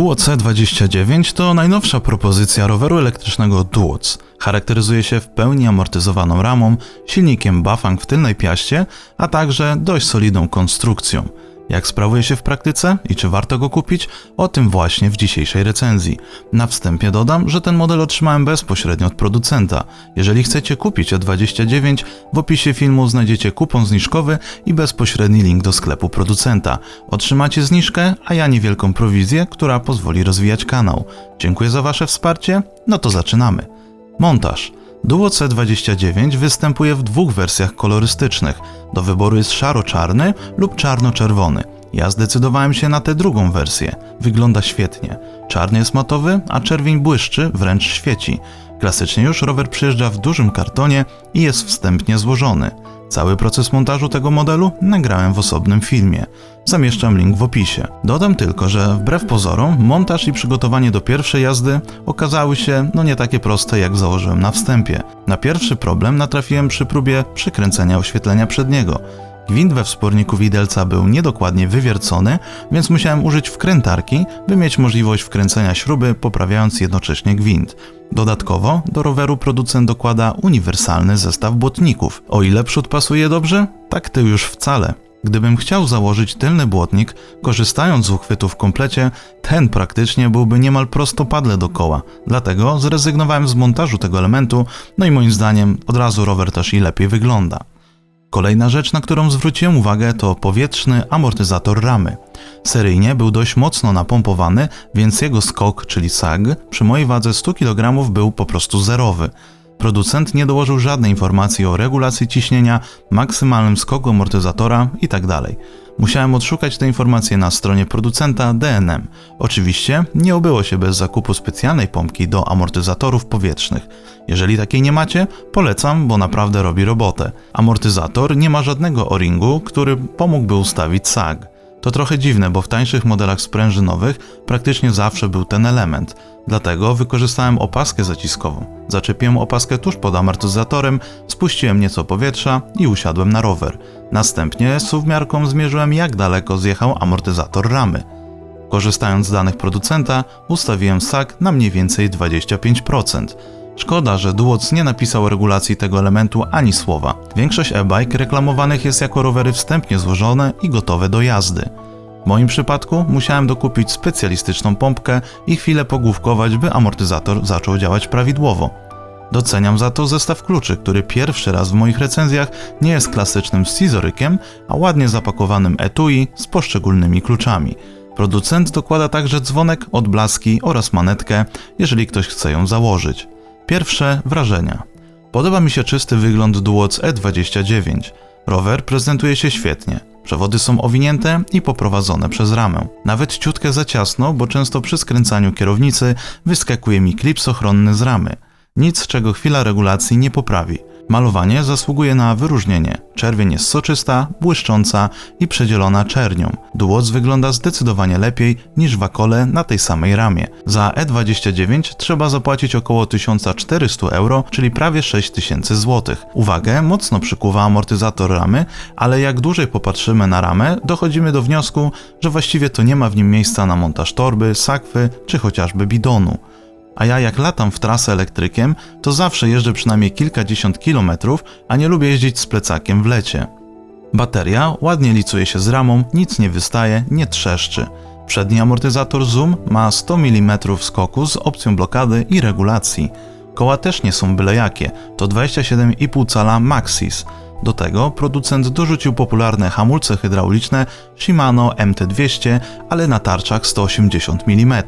Duo C29 to najnowsza propozycja roweru elektrycznego Duoc. Charakteryzuje się w pełni amortyzowaną ramą, silnikiem Bafang w tylnej piaście, a także dość solidną konstrukcją. Jak sprawuje się w praktyce i czy warto go kupić? O tym właśnie w dzisiejszej recenzji. Na wstępie dodam, że ten model otrzymałem bezpośrednio od producenta. Jeżeli chcecie kupić E29, w opisie filmu znajdziecie kupon zniżkowy i bezpośredni link do sklepu producenta. Otrzymacie zniżkę, a ja niewielką prowizję, która pozwoli rozwijać kanał. Dziękuję za Wasze wsparcie, no to zaczynamy. Montaż. Duo C29 występuje w dwóch wersjach kolorystycznych. Do wyboru jest szaro-czarny lub czarno-czerwony. Ja zdecydowałem się na tę drugą wersję. Wygląda świetnie. Czarny jest matowy, a czerwień błyszczy, wręcz świeci. Klasycznie już rower przyjeżdża w dużym kartonie i jest wstępnie złożony. Cały proces montażu tego modelu nagrałem w osobnym filmie. Zamieszczam link w opisie. Dodam tylko, że wbrew pozorom, montaż i przygotowanie do pierwszej jazdy okazały się no nie takie proste, jak założyłem na wstępie. Na pierwszy problem natrafiłem przy próbie przykręcenia oświetlenia przedniego. Gwint we wsporniku widelca był niedokładnie wywiercony, więc musiałem użyć wkrętarki, by mieć możliwość wkręcenia śruby, poprawiając jednocześnie gwint. Dodatkowo do roweru producent dokłada uniwersalny zestaw błotników. O ile przód pasuje dobrze, tak tył już wcale. Gdybym chciał założyć tylny błotnik, korzystając z uchwytu w komplecie, ten praktycznie byłby niemal prostopadle do koła. Dlatego zrezygnowałem z montażu tego elementu, no i moim zdaniem od razu rower też i lepiej wygląda. Kolejna rzecz, na którą zwróciłem uwagę, to powietrzny amortyzator ramy. Seryjnie był dość mocno napompowany, więc jego skok, czyli sag, przy mojej wadze 100 kg był po prostu zerowy. Producent nie dołożył żadnej informacji o regulacji ciśnienia, maksymalnym skoku amortyzatora itd. Musiałem odszukać te informacje na stronie producenta DNM. Oczywiście nie obyło się bez zakupu specjalnej pompki do amortyzatorów powietrznych. Jeżeli takiej nie macie, polecam, bo naprawdę robi robotę. Amortyzator nie ma żadnego o-ringu, który pomógłby ustawić sag. To trochę dziwne, bo w tańszych modelach sprężynowych praktycznie zawsze był ten element. Dlatego wykorzystałem opaskę zaciskową. Zaczepiłem opaskę tuż pod amortyzatorem, spuściłem nieco powietrza i usiadłem na rower. Następnie suwmiarką zmierzyłem jak daleko zjechał amortyzator ramy. Korzystając z danych producenta, ustawiłem sak na mniej więcej 25%. Szkoda, że Duoc nie napisał regulacji tego elementu ani słowa. Większość e-bike reklamowanych jest jako rowery wstępnie złożone i gotowe do jazdy. W moim przypadku musiałem dokupić specjalistyczną pompkę i chwilę pogłówkować, by amortyzator zaczął działać prawidłowo. Doceniam za to zestaw kluczy, który pierwszy raz w moich recenzjach nie jest klasycznym scyzorykiem, a ładnie zapakowanym etui z poszczególnymi kluczami. Producent dokłada także dzwonek, odblaski oraz manetkę, jeżeli ktoś chce ją założyć. Pierwsze wrażenia. Podoba mi się czysty wygląd Duoc E29. Rower prezentuje się świetnie. Przewody są owinięte i poprowadzone przez ramę. Nawet ciutkę za ciasno, bo często przy skręcaniu kierownicy wyskakuje mi klips ochronny z ramy. Nic, czego chwila regulacji nie poprawi. Malowanie zasługuje na wyróżnienie. Czerwień jest soczysta, błyszcząca i przedzielona czernią. Duoc wygląda zdecydowanie lepiej niż wakole na tej samej ramie. Za E29 trzeba zapłacić około 1400 euro, czyli prawie 6000 zł. Uwagę mocno przykuwa amortyzator ramy, ale jak dłużej popatrzymy na ramę, dochodzimy do wniosku, że właściwie to nie ma w nim miejsca na montaż torby, sakwy czy chociażby bidonu a ja jak latam w trasę elektrykiem, to zawsze jeżdżę przynajmniej kilkadziesiąt kilometrów, a nie lubię jeździć z plecakiem w lecie. Bateria ładnie licuje się z ramą, nic nie wystaje, nie trzeszczy. Przedni amortyzator Zoom ma 100 mm skoku z opcją blokady i regulacji. Koła też nie są byle jakie, to 27,5 cala Maxis. Do tego producent dorzucił popularne hamulce hydrauliczne Shimano MT200, ale na tarczach 180 mm.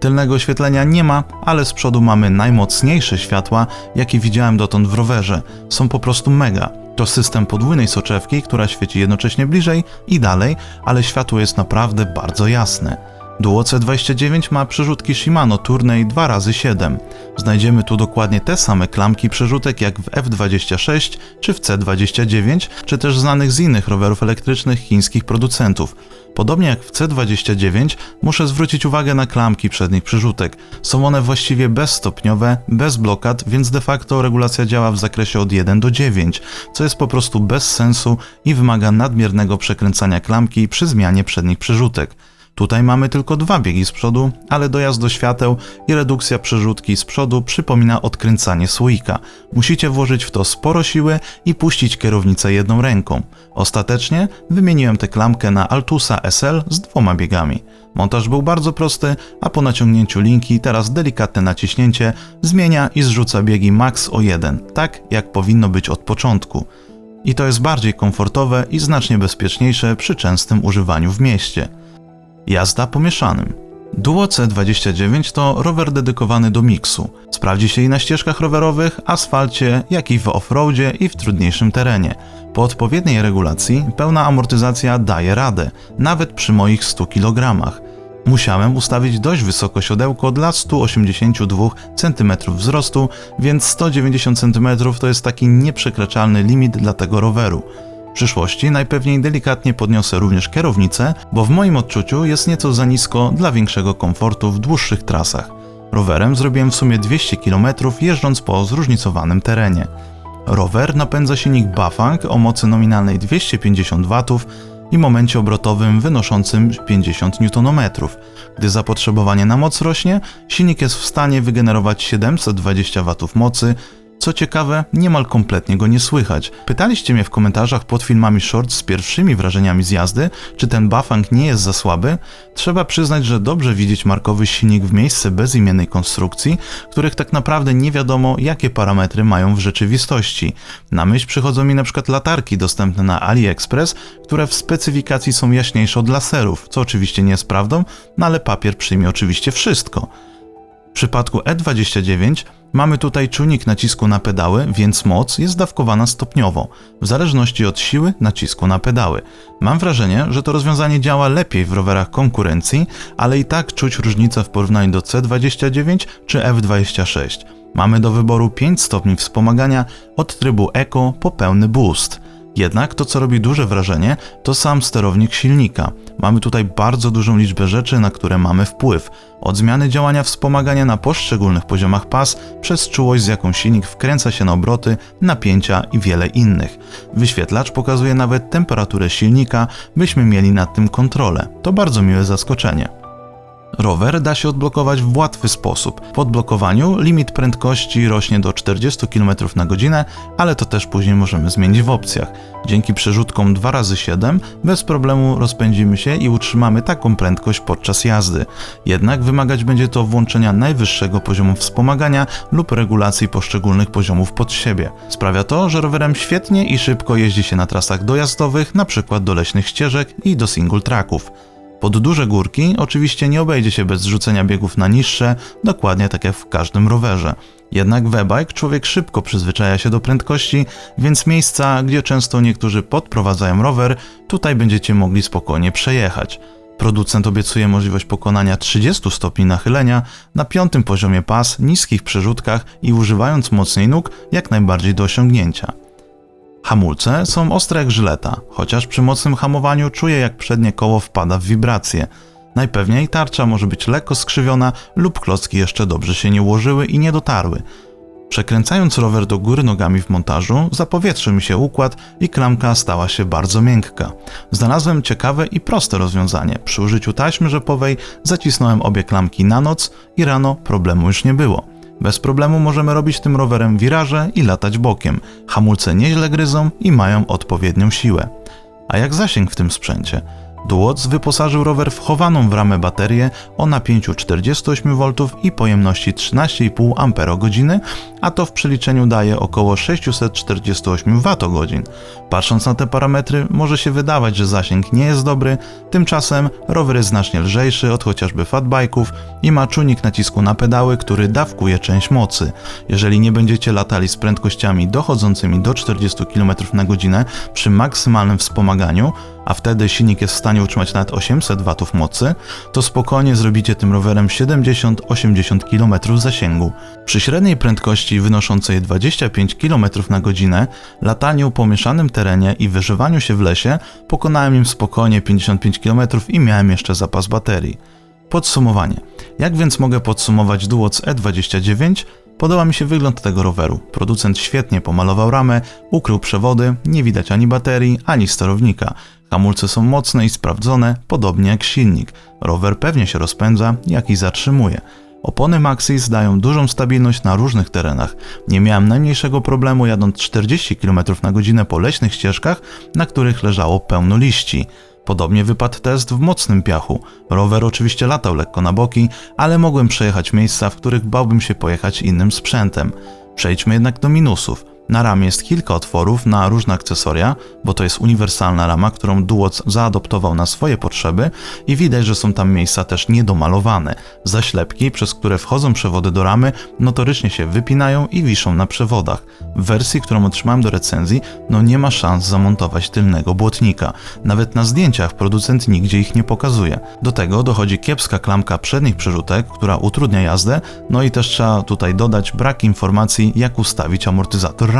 Tylnego oświetlenia nie ma, ale z przodu mamy najmocniejsze światła, jakie widziałem dotąd w rowerze. Są po prostu mega. To system podwójnej soczewki, która świeci jednocześnie bliżej i dalej, ale światło jest naprawdę bardzo jasne. Duo C29 ma przerzutki Shimano Tourney 2x7. Znajdziemy tu dokładnie te same klamki przerzutek jak w F26 czy w C29, czy też znanych z innych rowerów elektrycznych chińskich producentów. Podobnie jak w C29 muszę zwrócić uwagę na klamki przednich przerzutek. Są one właściwie bezstopniowe, bez blokad, więc de facto regulacja działa w zakresie od 1 do 9, co jest po prostu bez sensu i wymaga nadmiernego przekręcania klamki przy zmianie przednich przerzutek. Tutaj mamy tylko dwa biegi z przodu, ale dojazd do świateł i redukcja przerzutki z przodu przypomina odkręcanie słoika. Musicie włożyć w to sporo siły i puścić kierownicę jedną ręką. Ostatecznie wymieniłem tę klamkę na Altusa SL z dwoma biegami. Montaż był bardzo prosty, a po naciągnięciu linki teraz delikatne naciśnięcie zmienia i zrzuca biegi max o 1, tak jak powinno być od początku. I to jest bardziej komfortowe i znacznie bezpieczniejsze przy częstym używaniu w mieście. Jazda pomieszanym. Duo C29 to rower dedykowany do miksu. Sprawdzi się i na ścieżkach rowerowych, asfalcie, jak i w offroadzie i w trudniejszym terenie. Po odpowiedniej regulacji pełna amortyzacja daje radę, nawet przy moich 100 kg. Musiałem ustawić dość wysoko siodełko dla 182 cm wzrostu, więc 190 cm to jest taki nieprzekraczalny limit dla tego roweru. Przyszłości najpewniej delikatnie podniosę również kierownicę, bo w moim odczuciu jest nieco za nisko dla większego komfortu w dłuższych trasach. Rowerem zrobiłem w sumie 200 km jeżdżąc po zróżnicowanym terenie. Rower napędza silnik Bafang o mocy nominalnej 250 W i momencie obrotowym wynoszącym 50 Nm. Gdy zapotrzebowanie na moc rośnie, silnik jest w stanie wygenerować 720 W mocy, co ciekawe, niemal kompletnie go nie słychać. Pytaliście mnie w komentarzach pod filmami short z pierwszymi wrażeniami z jazdy, czy ten Bafang nie jest za słaby. Trzeba przyznać, że dobrze widzieć markowy silnik w miejsce bezimiennej konstrukcji, których tak naprawdę nie wiadomo, jakie parametry mają w rzeczywistości. Na myśl przychodzą mi na przykład latarki dostępne na AliExpress, które w specyfikacji są jaśniejsze od laserów, co oczywiście nie jest prawdą, no ale papier przyjmie oczywiście wszystko. W przypadku E29 mamy tutaj czujnik nacisku na pedały, więc moc jest dawkowana stopniowo, w zależności od siły nacisku na pedały. Mam wrażenie, że to rozwiązanie działa lepiej w rowerach konkurencji, ale i tak czuć różnicę w porównaniu do C29 czy F26. Mamy do wyboru 5 stopni wspomagania od trybu Eco po pełny boost. Jednak to, co robi duże wrażenie, to sam sterownik silnika. Mamy tutaj bardzo dużą liczbę rzeczy, na które mamy wpływ. Od zmiany działania wspomagania na poszczególnych poziomach pas, przez czułość, z jaką silnik wkręca się na obroty, napięcia i wiele innych. Wyświetlacz pokazuje nawet temperaturę silnika, byśmy mieli nad tym kontrolę. To bardzo miłe zaskoczenie. Rower da się odblokować w łatwy sposób. Po odblokowaniu limit prędkości rośnie do 40 km na godzinę, ale to też później możemy zmienić w opcjach. Dzięki przerzutkom 2x7 bez problemu rozpędzimy się i utrzymamy taką prędkość podczas jazdy. Jednak wymagać będzie to włączenia najwyższego poziomu wspomagania lub regulacji poszczególnych poziomów pod siebie. Sprawia to, że rowerem świetnie i szybko jeździ się na trasach dojazdowych, np. do leśnych ścieżek i do single tracków. Pod duże górki oczywiście nie obejdzie się bez zrzucenia biegów na niższe, dokładnie tak jak w każdym rowerze. Jednak w-bike człowiek szybko przyzwyczaja się do prędkości, więc miejsca, gdzie często niektórzy podprowadzają rower, tutaj będziecie mogli spokojnie przejechać. Producent obiecuje możliwość pokonania 30 stopni nachylenia na piątym poziomie pas, niskich przerzutkach i używając mocniej nóg jak najbardziej do osiągnięcia. Hamulce są ostre jak żyleta, chociaż przy mocnym hamowaniu czuję jak przednie koło wpada w wibracje. Najpewniej tarcza może być lekko skrzywiona lub klocki jeszcze dobrze się nie ułożyły i nie dotarły. Przekręcając rower do góry nogami w montażu, zapowietrzył mi się układ i klamka stała się bardzo miękka. Znalazłem ciekawe i proste rozwiązanie. Przy użyciu taśmy rzepowej zacisnąłem obie klamki na noc i rano problemu już nie było. Bez problemu możemy robić tym rowerem wiraże i latać bokiem. Hamulce nieźle gryzą i mają odpowiednią siłę. A jak zasięg w tym sprzęcie? Duoc wyposażył rower w chowaną w ramę baterię o napięciu 48V i pojemności 13,5 Ah, a to w przeliczeniu daje około 648 Wh. Patrząc na te parametry, może się wydawać, że zasięg nie jest dobry, tymczasem rower jest znacznie lżejszy od chociażby fatbike'ów i ma czujnik nacisku na pedały, który dawkuje część mocy. Jeżeli nie będziecie latali z prędkościami dochodzącymi do 40 km na godzinę przy maksymalnym wspomaganiu, a wtedy silnik jest w stanie utrzymać nawet 800 W mocy, to spokojnie zrobicie tym rowerem 70-80 km zasięgu. Przy średniej prędkości wynoszącej 25 km na godzinę, lataniu po mieszanym terenie i wyżywaniu się w lesie, pokonałem im spokojnie 55 km i miałem jeszcze zapas baterii. Podsumowanie. Jak więc mogę podsumować Duoc E29? Podoba mi się wygląd tego roweru. Producent świetnie pomalował ramę, ukrył przewody, nie widać ani baterii, ani sterownika. Hamulce są mocne i sprawdzone, podobnie jak silnik. Rower pewnie się rozpędza, jak i zatrzymuje. Opony Maxis dają dużą stabilność na różnych terenach. Nie miałem najmniejszego problemu jadąc 40 km na godzinę po leśnych ścieżkach, na których leżało pełno liści. Podobnie wypadł test w mocnym piachu. Rower oczywiście latał lekko na boki, ale mogłem przejechać miejsca, w których bałbym się pojechać innym sprzętem. Przejdźmy jednak do minusów. Na ramie jest kilka otworów na różne akcesoria, bo to jest uniwersalna rama, którą Duoc zaadoptował na swoje potrzeby i widać, że są tam miejsca też niedomalowane. Zaślepki, przez które wchodzą przewody do ramy, notorycznie się wypinają i wiszą na przewodach. W wersji, którą otrzymałem do recenzji, no nie ma szans zamontować tylnego błotnika. Nawet na zdjęciach producent nigdzie ich nie pokazuje. Do tego dochodzi kiepska klamka przednich przerzutek, która utrudnia jazdę, no i też trzeba tutaj dodać brak informacji, jak ustawić amortyzator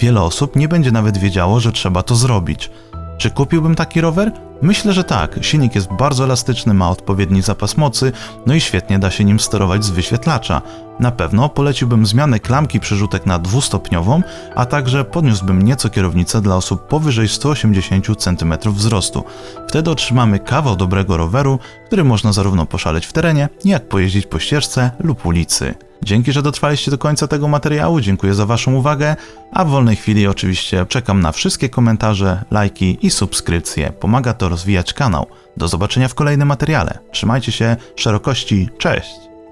Wiele osób nie będzie nawet wiedziało, że trzeba to zrobić. Czy kupiłbym taki rower? Myślę, że tak. Silnik jest bardzo elastyczny, ma odpowiedni zapas mocy, no i świetnie da się nim sterować z wyświetlacza. Na pewno poleciłbym zmianę klamki przerzutek na dwustopniową, a także podniósłbym nieco kierownicę dla osób powyżej 180 cm wzrostu. Wtedy otrzymamy kawał dobrego roweru, który można zarówno poszaleć w terenie, jak pojeździć po ścieżce lub ulicy. Dzięki, że dotrwaliście do końca tego materiału, dziękuję za Waszą uwagę, a w wolnej chwili oczywiście czekam na wszystkie komentarze, lajki i subskrypcje. Pomaga to rozwijać kanał. Do zobaczenia w kolejnym materiale. Trzymajcie się, szerokości, cześć!